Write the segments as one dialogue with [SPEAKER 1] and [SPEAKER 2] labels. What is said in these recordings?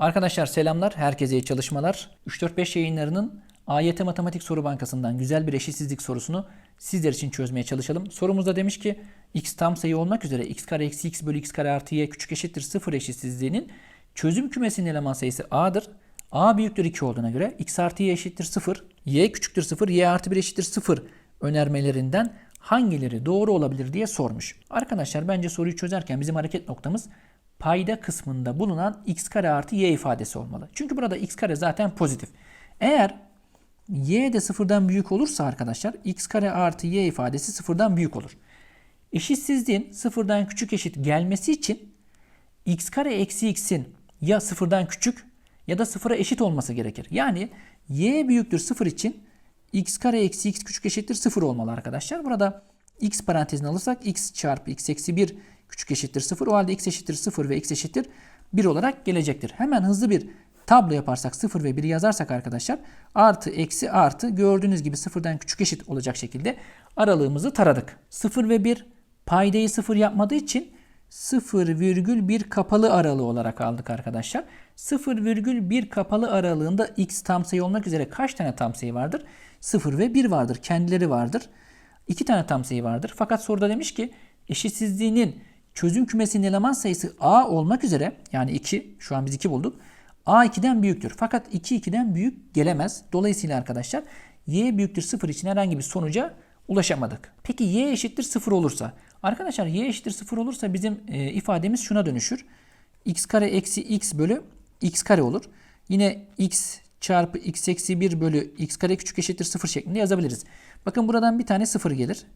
[SPEAKER 1] Arkadaşlar selamlar, herkese iyi çalışmalar. 3-4-5 yayınlarının AYT Matematik Soru Bankası'ndan güzel bir eşitsizlik sorusunu sizler için çözmeye çalışalım. Sorumuzda demiş ki x tam sayı olmak üzere x kare eksi x bölü x kare artı y küçük eşittir 0 eşitsizliğinin çözüm kümesinin eleman sayısı a'dır. a büyüktür 2 olduğuna göre x artı y eşittir 0, y küçüktür 0, y artı 1 eşittir 0 önermelerinden hangileri doğru olabilir diye sormuş. Arkadaşlar bence soruyu çözerken bizim hareket noktamız payda kısmında bulunan x kare artı y ifadesi olmalı. Çünkü burada x kare zaten pozitif. Eğer y de sıfırdan büyük olursa arkadaşlar x kare artı y ifadesi sıfırdan büyük olur. Eşitsizliğin sıfırdan küçük eşit gelmesi için x kare eksi x'in ya sıfırdan küçük ya da sıfıra eşit olması gerekir. Yani y büyüktür sıfır için x kare eksi x küçük eşittir sıfır olmalı arkadaşlar. Burada x parantezini alırsak x çarpı x eksi 1 küçük eşittir 0. O halde x eşittir 0 ve x eşittir 1 olarak gelecektir. Hemen hızlı bir tablo yaparsak 0 ve 1'i yazarsak arkadaşlar artı eksi artı gördüğünüz gibi 0'dan küçük eşit olacak şekilde aralığımızı taradık. 0 ve 1 paydayı 0 yapmadığı için 0,1 kapalı aralığı olarak aldık arkadaşlar. 0,1 kapalı aralığında x tam sayı olmak üzere kaç tane tam sayı vardır? 0 ve 1 vardır. Kendileri vardır. 2 tane tam sayı vardır. Fakat soruda demiş ki eşitsizliğinin çözüm kümesinin eleman sayısı a olmak üzere yani 2 şu an biz 2 bulduk. a 2'den büyüktür. Fakat 2 2'den büyük gelemez. Dolayısıyla arkadaşlar y büyüktür 0 için herhangi bir sonuca ulaşamadık. Peki y eşittir 0 olursa? Arkadaşlar y eşittir 0 olursa bizim e, ifademiz şuna dönüşür. x kare eksi x bölü x kare olur. Yine x çarpı x eksi 1 bölü x kare küçük eşittir 0 şeklinde yazabiliriz. Bakın buradan bir tane 0 gelir.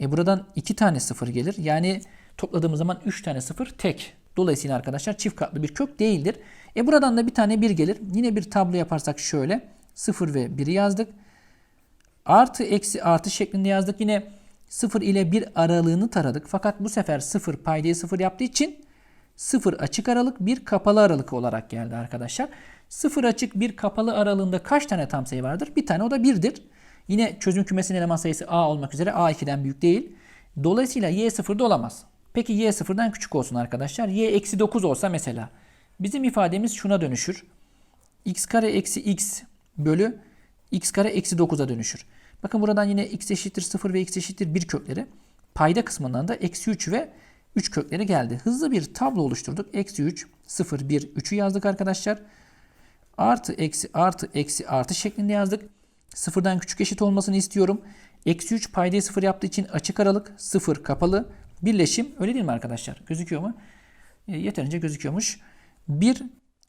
[SPEAKER 1] E buradan 2 tane 0 gelir. Yani topladığımız zaman 3 tane 0 tek. Dolayısıyla arkadaşlar çift katlı bir kök değildir. E buradan da bir tane 1 gelir. Yine bir tablo yaparsak şöyle 0 ve 1'i yazdık. Artı eksi artı şeklinde yazdık. Yine 0 ile 1 aralığını taradık. Fakat bu sefer 0 paydayı 0 yaptığı için 0 açık aralık 1 kapalı aralık olarak geldi arkadaşlar. 0 açık 1 kapalı aralığında kaç tane tam sayı vardır? Bir tane o da 1'dir. Yine çözüm kümesinin eleman sayısı a olmak üzere a 2'den büyük değil. Dolayısıyla y 0'da olamaz. Peki y 0'dan küçük olsun arkadaşlar. y eksi 9 olsa mesela. Bizim ifademiz şuna dönüşür. x kare eksi x bölü x kare eksi 9'a dönüşür. Bakın buradan yine x eşittir 0 ve x eşittir 1 kökleri. Payda kısmından da eksi 3 ve 3 kökleri geldi. Hızlı bir tablo oluşturduk. Eksi 3, 0, 1, 3'ü yazdık arkadaşlar. Artı, eksi, artı, eksi, artı şeklinde yazdık. Sıfırdan küçük eşit olmasını istiyorum. Eksi 3 paydayı 0 yaptığı için açık aralık 0 kapalı. Birleşim öyle değil mi arkadaşlar? Gözüküyor mu? E, yeterince gözüküyormuş. 1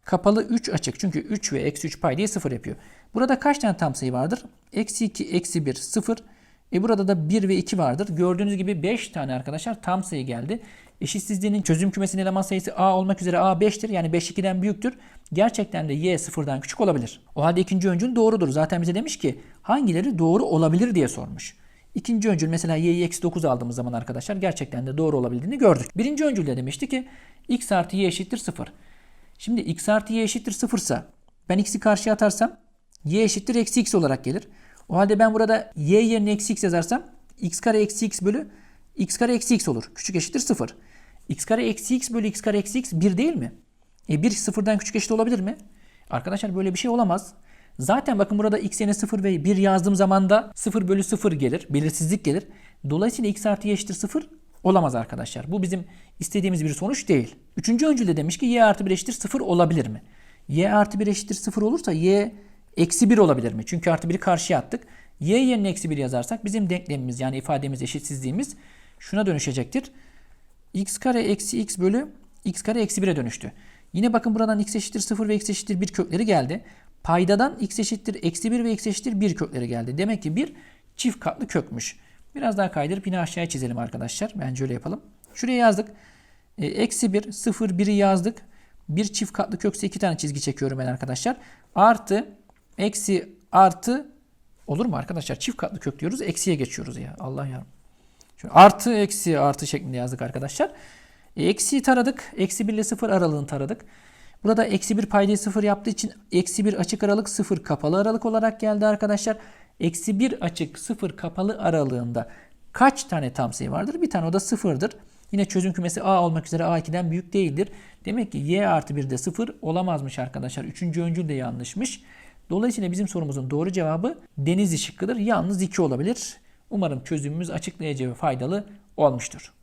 [SPEAKER 1] kapalı 3 açık. Çünkü 3 ve eksi 3 paydayı 0 yapıyor. Burada kaç tane tam sayı vardır? Eksi 2, eksi 1, 0. E burada da 1 ve 2 vardır. Gördüğünüz gibi 5 tane arkadaşlar tam sayı geldi. Eşitsizliğinin çözüm kümesinin eleman sayısı a olmak üzere a 5'tir. Yani 5 2'den büyüktür. Gerçekten de y sıfırdan küçük olabilir. O halde ikinci öncül doğrudur. Zaten bize demiş ki hangileri doğru olabilir diye sormuş. İkinci öncül mesela y'yi eksi 9 aldığımız zaman arkadaşlar gerçekten de doğru olabildiğini gördük. Birinci öncülde demişti ki x artı y eşittir 0. Şimdi x artı y eşittir 0 ise ben x'i karşıya atarsam y eşittir eksi x olarak gelir. O halde ben burada y yerine eksi x yazarsam x kare eksi x bölü x kare eksi x olur. Küçük eşittir 0. x kare eksi x bölü x kare eksi x 1 değil mi? E 1 sıfırdan küçük eşit olabilir mi? Arkadaşlar böyle bir şey olamaz. Zaten bakın burada x yerine 0 ve 1 yazdığım zaman da 0 bölü 0 gelir. Belirsizlik gelir. Dolayısıyla x artı y eşittir 0 olamaz arkadaşlar. Bu bizim istediğimiz bir sonuç değil. Üçüncü öncülde demiş ki y artı 1 eşittir 0 olabilir mi? y artı 1 eşittir 0 olursa y eksi 1 olabilir mi? Çünkü artı 1'i karşıya attık. y yerine eksi 1 yazarsak bizim denklemimiz yani ifademiz eşitsizliğimiz şuna dönüşecektir. x kare eksi x bölü x kare eksi 1'e dönüştü. Yine bakın buradan x eşittir 0 ve x eşittir 1 kökleri geldi. Paydadan x eşittir eksi 1 ve x eşittir 1 kökleri geldi. Demek ki bir çift katlı kökmüş. Biraz daha kaydırıp yine aşağıya çizelim arkadaşlar. Bence öyle yapalım. Şuraya yazdık. E, eksi 1, 0, 1'i yazdık. Bir çift katlı kökse iki tane çizgi çekiyorum ben arkadaşlar. Artı, eksi, artı olur mu arkadaşlar? Çift katlı kök diyoruz. Eksiye geçiyoruz ya. Allah ya. Şöyle artı, eksi, artı şeklinde yazdık arkadaşlar. E, eksiyi taradık. Eksi 1 ile 0 aralığını taradık. Burada eksi 1 paydayı 0 yaptığı için eksi 1 açık aralık 0 kapalı aralık olarak geldi arkadaşlar. Eksi 1 açık 0 kapalı aralığında kaç tane tam sayı vardır? Bir tane o da 0'dır. Yine çözüm kümesi A olmak üzere A2'den büyük değildir. Demek ki y artı 1 de 0 olamazmış arkadaşlar. Üçüncü öncül de yanlışmış. Dolayısıyla bizim sorumuzun doğru cevabı Denizli şıkkıdır. Yalnız 2 olabilir. Umarım çözümümüz açıklayıcı ve faydalı olmuştur.